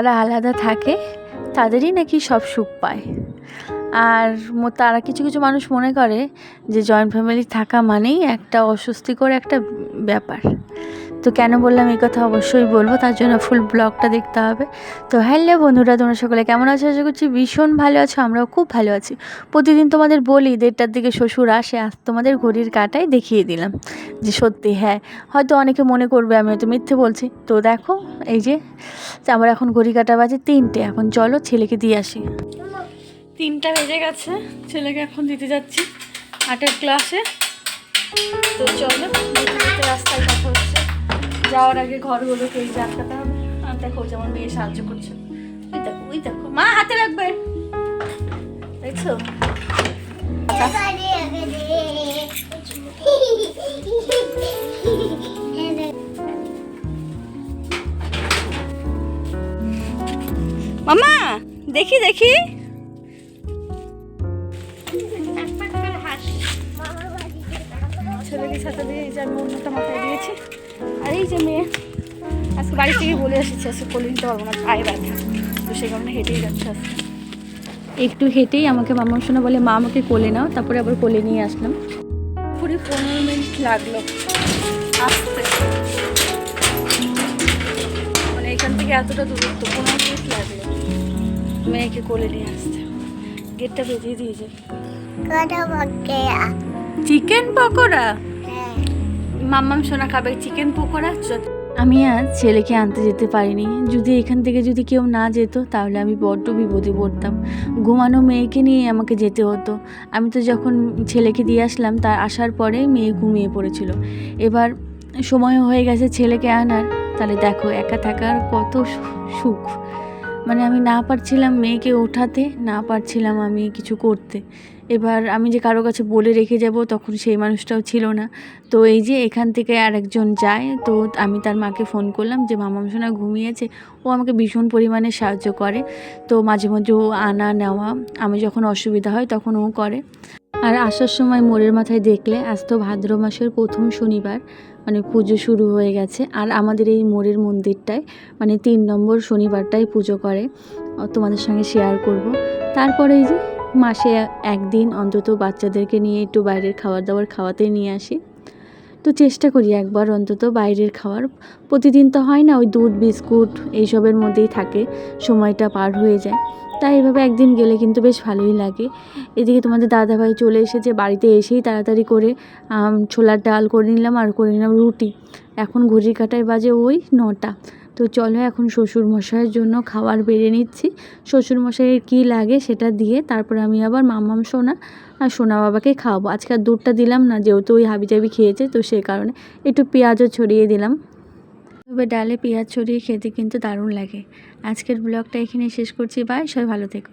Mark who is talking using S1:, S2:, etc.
S1: যারা আলাদা থাকে, তাদেরই নাকি সব সুখ পায়। আর তারা কিছু কিছু মানুষ মনে করে যে জয়েন্ট ফ্যামিলি থাকা মানেই একটা অস্বস্তিকর একটা ব্যাপার। তো কেন বললাম এই কথা অবশ্যই বলব, তার জন্য ফুল ব্লগটা দেখতে হবে। তো হ্যালো বন্ধুরা, তোমরা সকলে কেমন আছো? আশা করছি ভীষণ ভালো আছো, আমরাও খুব ভালো আছি। প্রতিদিন তোমাদের বলি, দেড়টার দিকে শ্বশুর আসে, আজ তোমাদের ঘড়ির কাটাই দেখিয়ে দিলাম যে সত্যি হ্যাঁ হয়তো অনেকে মনে করবে, আমি হয়তো মিথ্যে বলছি। তো দেখো, এই যে আমার এখন ঘড়ি কাটা বাজে তিনটে, এখন চলো ছেলেকে দিয়ে আসি। তিনটা বেজে গেছে, ছেলেকে এখন দিতে যাচ্ছি, আটের ক্লাসে তো চলো, রাস্তায় কথা হচ্ছে। যাওয়ার আগে ঘরগুলোকে এই যে আটকাতে হবে আর দেখো যেমন মেয়ে সাহায্য করছে। ওই দেখো ওই দেখো। মা, হাতে রাখবে। দেখছ? মামা, দেখি দেখি। ছেলেকে ছাতা দিয়ে এই যে আমি অন্যটা মাথায় দিয়েছি। আর এই যে মেয়ে আজকে বাড়ি থেকে বলে এসেছে আজকে কোলে নিতে পারব না পায়ে ব্যথা। তো সেই কারণে হেঁটেই যাচ্ছে আজকে। একটু হেঁটেই আমাকে মামার শোনা বলে মা আমাকে কোলে নাও। তারপরে আবার কোলে নিয়ে আসলাম। পুরো পনেরো মিনিট লাগল আসতে। মানে এখান থেকে এতটা দূরত্ব পনেরো মিনিট লাগল মেয়েকে কোলে নিয়ে আসতে। গেটটা বেরিয়ে দিয়েছে। চিকেন পকোড়া? মাম্মাম সোনা খাবে চিকেন পকোড়া আমি আজ ছেলেকে আনতে যেতে পারিনি। যদি এখান থেকে যদি কেউ না যেত, তাহলে আমি বড্ড বিপদে পড়তাম। ঘুমানো মেয়েকে নিয়ে আমাকে যেতে হতো। আমি তো যখন ছেলেকে দিয়ে আসলাম, তার আসার পরে মেয়ে ঘুমিয়ে পড়েছিল। এবার সময় হয়ে গেছে ছেলেকে আনার। তাহলে দেখো, একা থাকার কত সুখ। মানে আমি না পারছিলাম মেয়েকে ওঠাতে, না পারছিলাম আমি কিছু করতে। এবার আমি যে কারও কাছে বলে রেখে যাব, তখন সেই মানুষটাও ছিল না। তো এই যে এখান থেকে আরেকজন যায়, তো আমি তার মাকে ফোন করলাম যে মামাম সোনা ঘুমিয়েছে। ও আমাকে ভীষণ পরিমাণে সাহায্য করে। তো মাঝে মধ্যে ও আনা নেওয়া, আমি যখন অসুবিধা হয় তখন ও করে। আর আসার সময় মোড়ের মাথায় দেখলে আজ তো ভাদ্র মাসের প্রথম শনিবার মানে পুজো শুরু হয়ে গেছে। আর আমাদের এই মোড়ের মন্দিরটায় মানে তিন নম্বর শনিবারটাই পুজো করে। তোমাদের সঙ্গে শেয়ার করব। তারপরে এই যে মাসে একদিন অন্তত বাচ্চাদেরকে নিয়ে একটু বাইরের খাবার দাবার খাওয়াতে নিয়ে আসি। তো চেষ্টা করি একবার অন্তত বাইরের খাওয়ার। প্রতিদিন তো হয় না, ওই দুধ, বিস্কুট এইসবের মধ্যেই থাকে, সময়টা পার হয়ে যায়। তাই এভাবে একদিন গেলে কিন্তু বেশ ভালোই লাগে। এদিকে তোমাদের দাদাভাই চলে এসেছে, বাড়িতে এসেই তাড়াতাড়ি করে ছোলার ডাল করে নিলাম আর করে নিলাম রুটি। এখন ঘড়ির কাটায় বাজে ওই নটা। তো চলো এখন শ্বশুর মশাইয়ের জন্য খাবার বেড়ে নিচ্ছি। শ্বশুর মশাইয়ের কী লাগে সেটা দিয়ে তারপর আমি আবার মামাম সোনা আর সোনা বাবাকে খাওয়াবো। আজকে আর দুধটা দিলাম না, যেহেতু ওই হাবি জাবি খেয়েছে, তো সেই কারণে একটু পেঁয়াজও ছড়িয়ে দিলাম। তবে ডালে পেঁয়াজ ছড়িয়ে খেতে কিন্তু দারুণ লাগে। আজকের ব্লগটা এখানে শেষ করছি। বাই, সবাই ভালো থেকো।